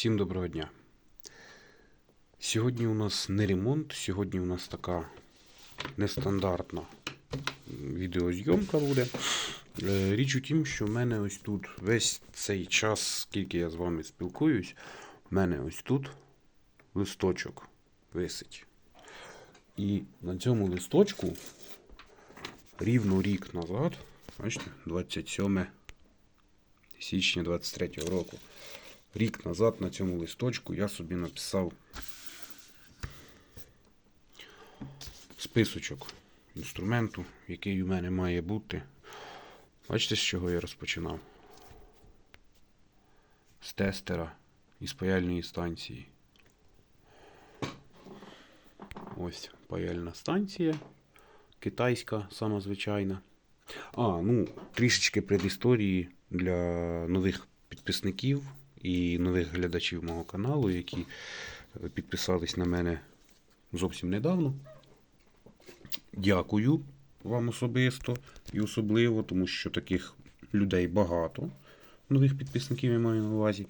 Всім доброго дня. Сьогодні у нас не ремонт, сьогодні у нас така нестандартна відеозйомка буде. Е, Річ у тім, що в мене ось тут весь цей час, скільки я з вами спілкуюсь, в мене ось тут листочок висить. І на цьому листочку рівно рік назад, бачите, 27 січня 23 року. Рік назад на цьому листочку я собі написав списочок інструменту, який у мене має бути. Бачите, з чого я розпочинав? З тестера і паяльної станції. Ось паяльна станція. Китайська, сама звичайна. А, ну, трішечки предісторії для нових підписників і нових глядачів мого каналу, які е, підписались на мене зовсім недавно. Дякую вам особисто і особливо, тому що таких людей багато. Нових підписників я маю на увазі.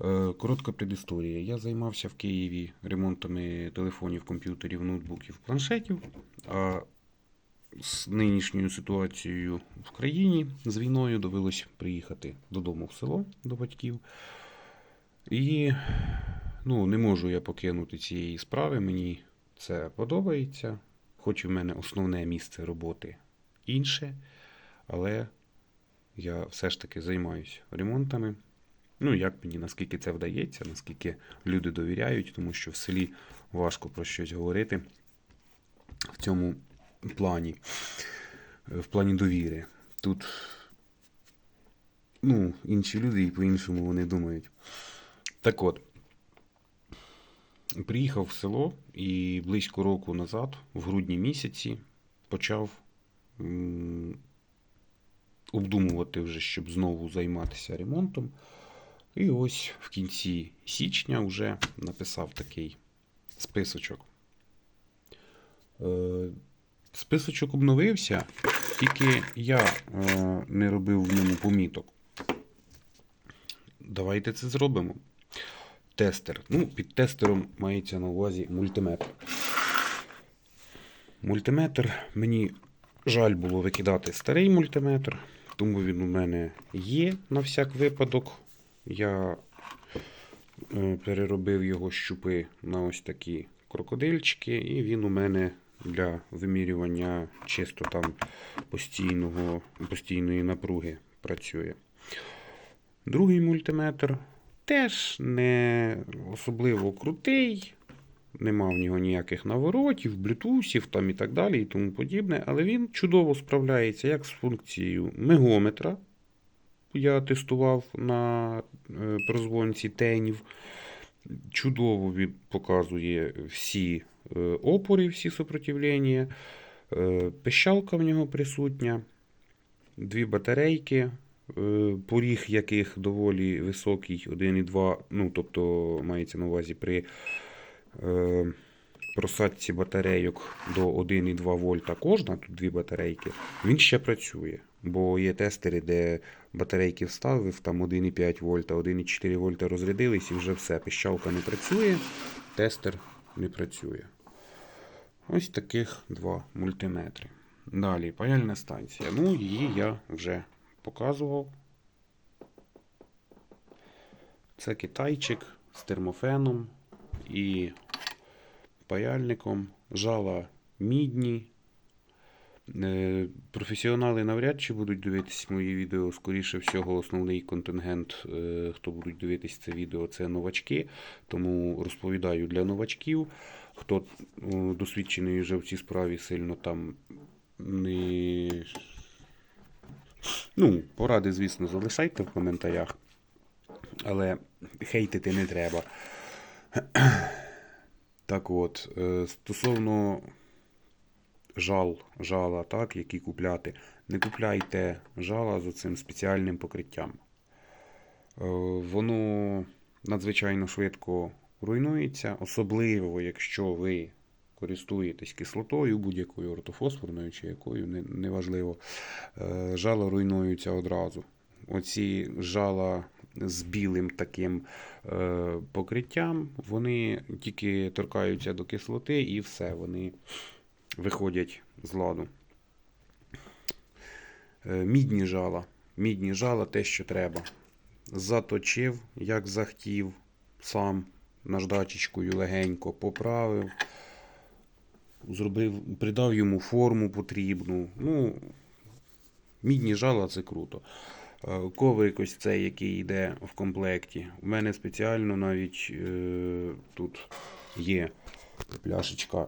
Е, Коротка предісторія. Я займався в Києві ремонтами телефонів, комп'ютерів, ноутбуків, планшетів. А з нинішньою ситуацією в країні з війною довелось приїхати додому в село до батьків. І ну, не можу я покинути цієї справи. Мені це подобається. Хоч в мене основне місце роботи інше, але я все ж таки займаюся ремонтами. Ну, як мені, наскільки це вдається, наскільки люди довіряють, тому що в селі важко про щось говорити в цьому плані, е, в плані довіри. Тут, ну, інші люди і по-іншому вони думають. Так от, приїхав в село і близько року назад, в грудні місяці, почав обдумувати вже, щоб знову займатися ремонтом. І ось в кінці січня вже написав такий списочок. Списочок обновився, тільки я е, не робив в ньому поміток. Давайте це зробимо. Тестер. Ну, під тестером мається на увазі мультиметр. Мультиметр мені жаль було викидати старий мультиметр, тому він у мене є на всяк випадок. Я е, переробив його щупи на ось такі крокодильчики, і він у мене для вимірювання чисто там постійного, постійної напруги працює. Другий мультиметр теж не особливо крутий, нема в нього ніяких наворотів, блютусів там і так далі, і тому подібне, але він чудово справляється як з функцією мегометра. Я тестував на е, прозвонці тенів. Чудово він показує всі е, опори, всі супротивлення. Е, Пищалка в нього присутня, дві батарейки, е, поріг яких доволі високий, 1,2, ну, тобто мається на увазі при просадці батарейок до 1,2 вольта кожна, тут дві батарейки, він ще працює. Бо є тестери, де батарейки вставив, там 1,5 вольта, 1,4 вольта розрядились і вже все. Пищалка не працює, тестер не працює. Ось таких два мультиметри. Далі, паяльна станція. Ну, її я вже показував. Це китайчик з термофеном і паяльником. Жала мідні. Е, Професіонали навряд чи будуть дивитись мої відео. Скоріше всього, основний контингент, е, хто будуть дивитись це відео, це новачки. Тому розповідаю для новачків. Хто е, досвідчений вже в цій справі сильно там не. Ну, поради, звісно, залишайте в коментарях. Але хейтити не треба. Так от, стосовно жал, жала, так, які купляти, не купляйте жала з цим спеціальним покриттям. Е, Воно надзвичайно швидко руйнується, особливо, якщо ви користуєтесь кислотою, будь-якою ортофосфорною чи якою, неважливо. Е, Жала руйнуються одразу. оці жала з білим таким е, покриттям, вони тільки торкаються до кислоти і все, вони виходять з ладу. Е, мідні жала. Мідні жала те, що треба. Заточив, як захтів, сам наждачечкою легенько поправив, зробив, придав йому форму потрібну. Ну, мідні жала це круто. Е, Коврик ось цей, який йде в комплекті. У мене спеціально навіть е, тут є пляшечка,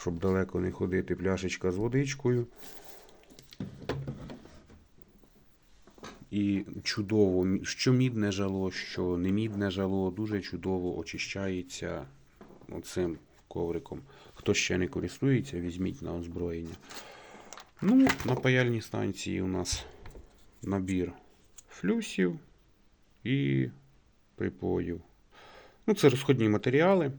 щоб далеко не ходити, пляшечка з водичкою. І чудово, що мідне жало, що не мідне жало, дуже чудово очищається оцим ковриком. Хто ще не користується, візьміть на озброєння. Ну, на паяльній станції у нас набір флюсів і припоїв. Ну, це розходні матеріали,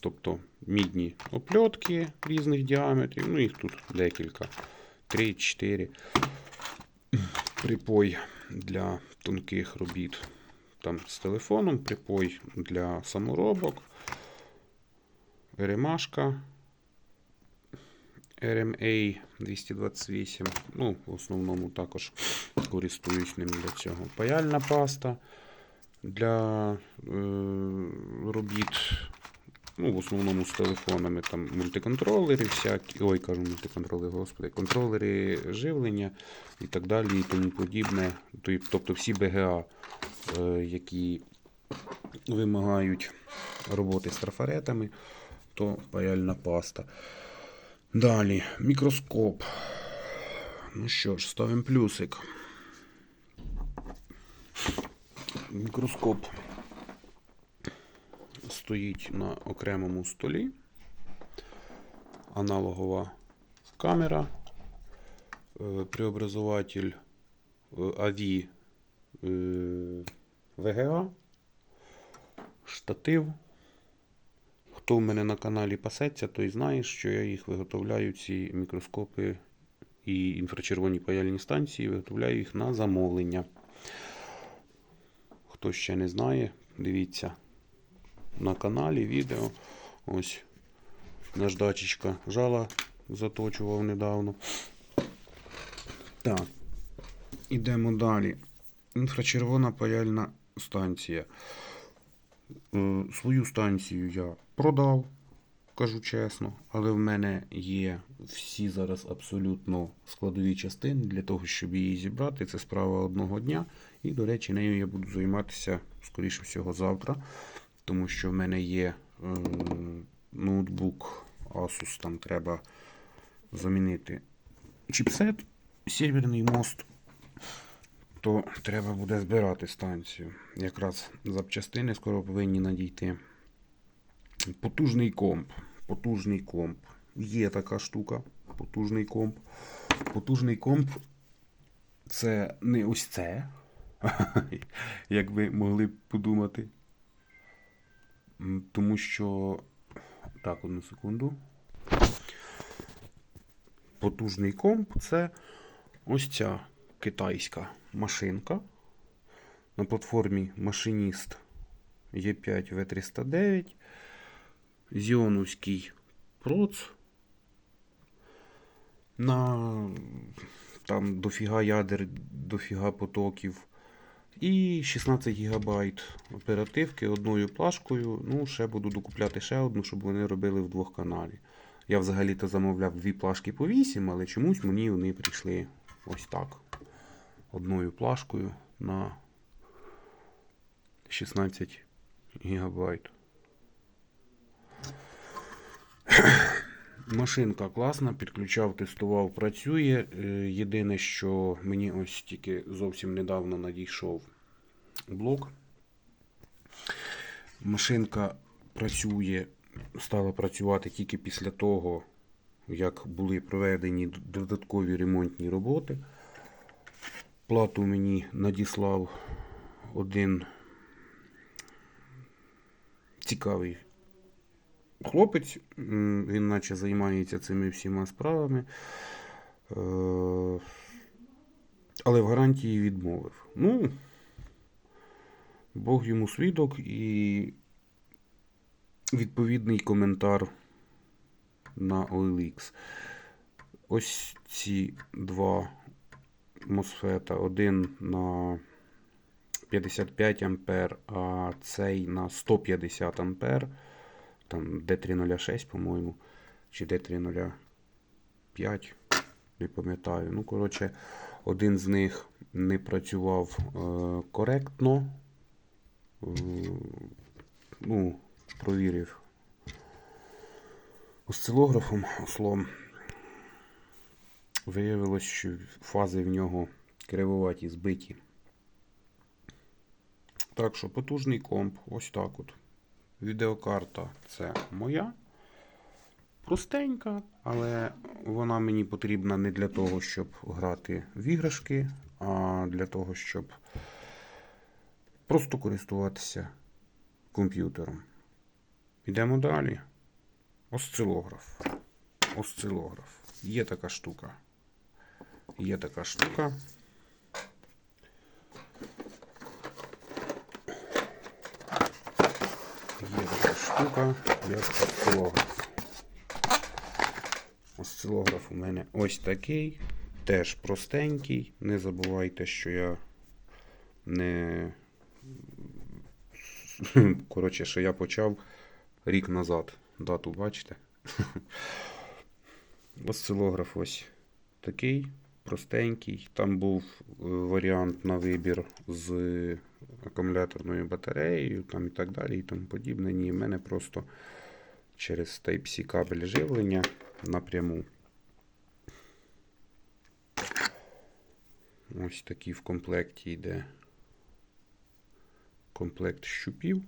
тобто мідні опльотки різних діаметрів. Ну, їх тут декілька. 3-4 припой для тонких робіт. Там з телефоном, припой для саморобок, ремашка RMA 228. Ну, в основному також користуюсь ним для цього. Паяльна паста для е, робіт. Ну, в основному з телефонами там мультиконтролери всякі. Ой, кажу мультиконтролери, господи, контролери живлення і так далі, і тому подібне. Тобто- всі БГА, е, які вимагають роботи з трафаретами, то паяльна паста. Далі, мікроскоп. Ну що ж, ставимо плюсик. Мікроскоп стоїть на окремому столі. Аналогова камера, е, преобразователь е, AV е, VGA, штатив. Хто в мене на каналі пасеться, той знає, що я їх виготовляю, ці мікроскопи і інфрачервоні паяльні станції, виготовляю їх на замовлення. Хто ще не знає, дивіться на каналі відео. Ось наждачечка жала заточував недавно. Так, ідемо далі. Інфрачервона паяльна станція. Е, Свою станцію я продав, кажу чесно, але в мене є всі зараз абсолютно складові частини для того, щоб її зібрати. Це справа одного дня. І, до речі, нею я буду займатися, скоріше всього, завтра, тому що в мене є е, ноутбук Asus, там треба замінити чіпсет, серверний мост то треба буде збирати станцію. Якраз запчастини скоро повинні надійти. Потужний комп. Потужний комп. Є така штука. Потужний комп. Потужний комп це не ось це. Як ви могли б подумати. Тому що. Так, одну секунду. Потужний комп це ось ця китайська машинка на платформі Машиніст Е5 В309, Зіоновський проц. На там дофіга ядер, дофіга потоків. І 16 ГБ оперативки одною плашкою. Ну, ще буду докупляти ще одну, щоб вони робили в двох каналі. Я взагалі-то замовляв дві плашки по 8, але чомусь мені вони прийшли ось так. Одною плашкою на 16 гігабайт. Машинка класна, підключав, тестував, працює. Е, Єдине, що мені ось тільки зовсім недавно надійшов блок. Машинка працює, стала працювати тільки після того, як були проведені додаткові ремонтні роботи. Плату мені надіслав один цікавий хлопець. Він наче займається цими всіма справами. Е, але в гарантії відмовив. Ну, Бог йому свідок і відповідний коментар на OLX. Ось ці два мосфета. Один на 55 ампер, а цей на 150 ампер. Там D306, по-моєму, чи D305, не пам'ятаю. Ну, коротше, один з них не працював е, коректно. Е, ну, провірив осцилографом ослом. Виявилось, що фази в нього кривуваті, збиті. Так що потужний комп, ось так от. Відеокарта це моя. Простенька, але вона мені потрібна не для того, щоб грати в іграшки, а для того, щоб просто користуватися комп'ютером. Йдемо далі. Осцилограф. Осцилограф. Є така штука. Є така штука. Є така штука, як осцилограф. Осцилограф у мене ось такий, теж простенький. Не забувайте, що я не. Коротше, що я почав рік назад. Дату бачите? Осцилограф ось такий, простенький. Там був е, варіант на вибір з акумуляторною батареєю там і так далі і тому подібне. Ні, в мене просто через Type-C кабель живлення напряму. Ось такий в комплекті йде комплект щупів.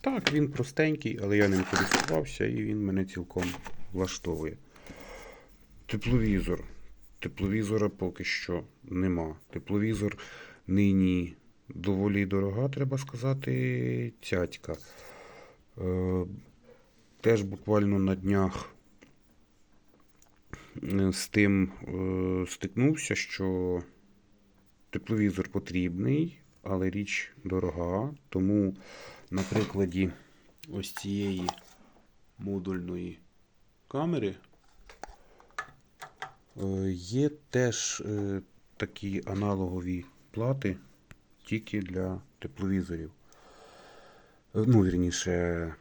Так, він простенький, але я ним користувався і він мене цілком влаштовує. Тепловізор. Тепловізора поки що нема. Тепловізор нині доволі дорога, треба сказати, цятька. Е, теж буквально на днях е, з тим е, стикнувся, що тепловізор потрібний, але річ дорога. Тому на прикладі ось цієї модульної камери є теж такі аналогові плати тільки для тепловізорів. Е, Ну, вірніше, е,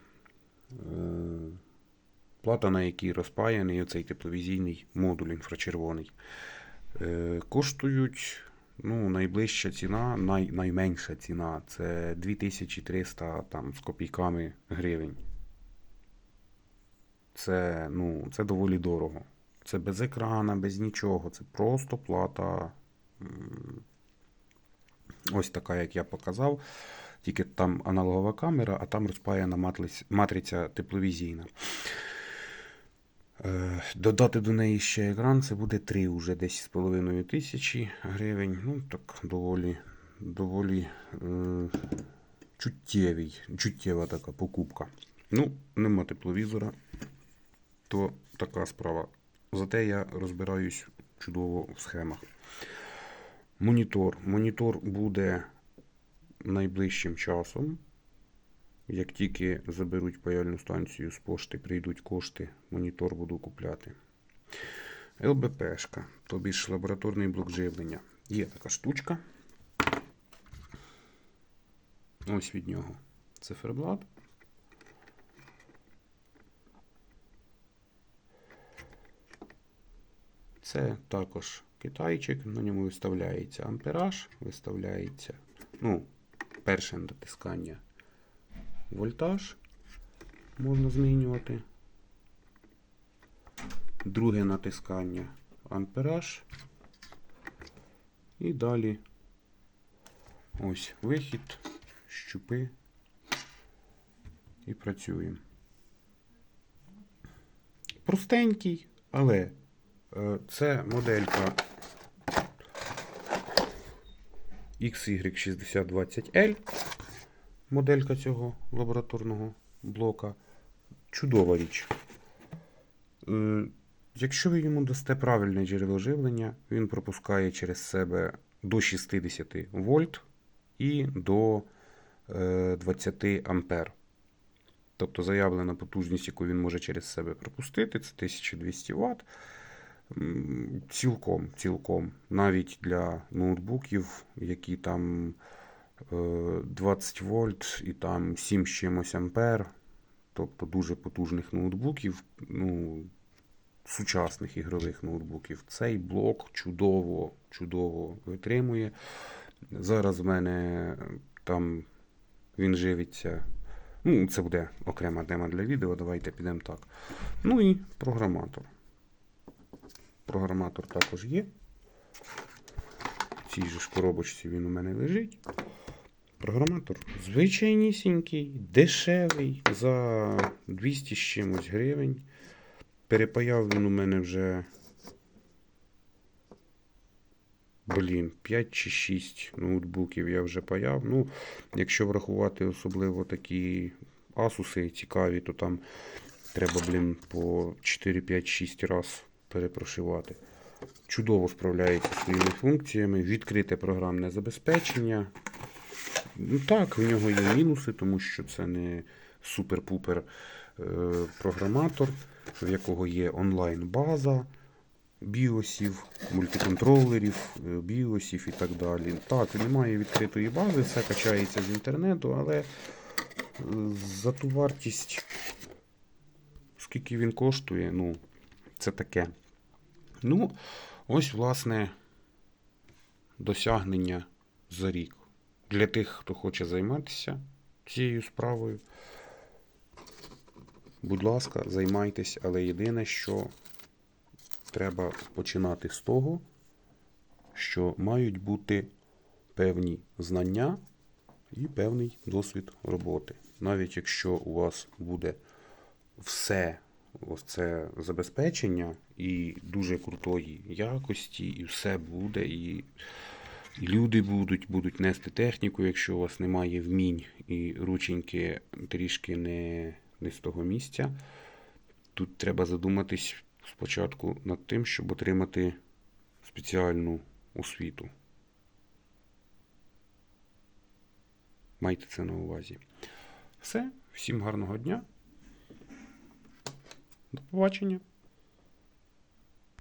плата, на якій розпаяний оцей тепловізійний модуль інфрачервоний. Е, Коштують ну, найближча ціна, най, найменша ціна це 2300 там, з копійками гривень. Це, ну, це доволі дорого. Це без екрана, без нічого. Це просто плата. Ось така, як я показав. Тільки там аналогова камера, а там розпаяна матриця, матриця тепловізійна. Е, Додати до неї ще екран, це буде 3 вже десь з половиною тисячі гривень. Ну, так, доволі, доволі е, чуттєвий, чуттєва така покупка. Ну, нема тепловізора, то така справа. Зате я розбираюсь чудово в схемах. Монітор. Монітор буде найближчим часом. Як тільки заберуть паяльну станцію з пошти, прийдуть кошти, монітор буду купляти. ЛБПшка, тобі ж лабораторний блок живлення. Є така штучка. Ось від нього циферблат. Це також китайчик, на ньому виставляється ампераж, виставляється, ну, перше натискання вольтаж можна змінювати. Друге натискання ампераж. І далі ось вихід, щупи і працюємо. Простенький, але е, це моделька XY6020L моделька цього лабораторного блока. Чудова річ. Е, Якщо ви йому дасте правильне джерело живлення, він пропускає через себе до 60 вольт і до е, 20 ампер. Тобто заявлена потужність, яку він може через себе пропустити, це 1200 Вт. Цілком, цілком. Навіть для ноутбуків, які там е, 20 вольт і там 7 з чимось ампер, тобто дуже потужних ноутбуків, ну, сучасних ігрових ноутбуків. Цей блок чудово, чудово витримує. Зараз в мене там він живиться. Ну, це буде окрема тема для відео. Давайте підемо так. Ну і програматор. Програматор також є. В цій же ж коробочці він у мене лежить. Програматор звичайнісінький, дешевий за 200 з чимось гривень. Перепаяв він у мене вже. Блін, 5 чи 6 ноутбуків я вже паяв. Ну, якщо врахувати особливо такі Asus цікаві, то там треба, блін, по 4, 5, 6 раз перепрошивати. Чудово справляється своїми функціями. Відкрите програмне забезпечення. Ну так, в нього є мінуси, тому що це не супер-пупер е, програматор, в якого є онлайн-база біосів, мультиконтролерів, е, біосів і так далі. Так, немає відкритої бази, все качається з інтернету, але е, за ту вартість, скільки він коштує, ну, це таке. Ну, ось, власне, досягнення за рік. Для тих, хто хоче займатися цією справою. Будь ласка, займайтесь, але єдине, що треба починати з того, що мають бути певні знання і певний досвід роботи. Навіть якщо у вас буде все ось це забезпечення і дуже крутої якості, і все буде, і люди будуть, будуть нести техніку, якщо у вас немає вмінь і рученьки трішки не, не з того місця. Тут треба задуматись спочатку над тим, щоб отримати спеціальну освіту. Майте це на увазі. Все, всім гарного дня. До побачення.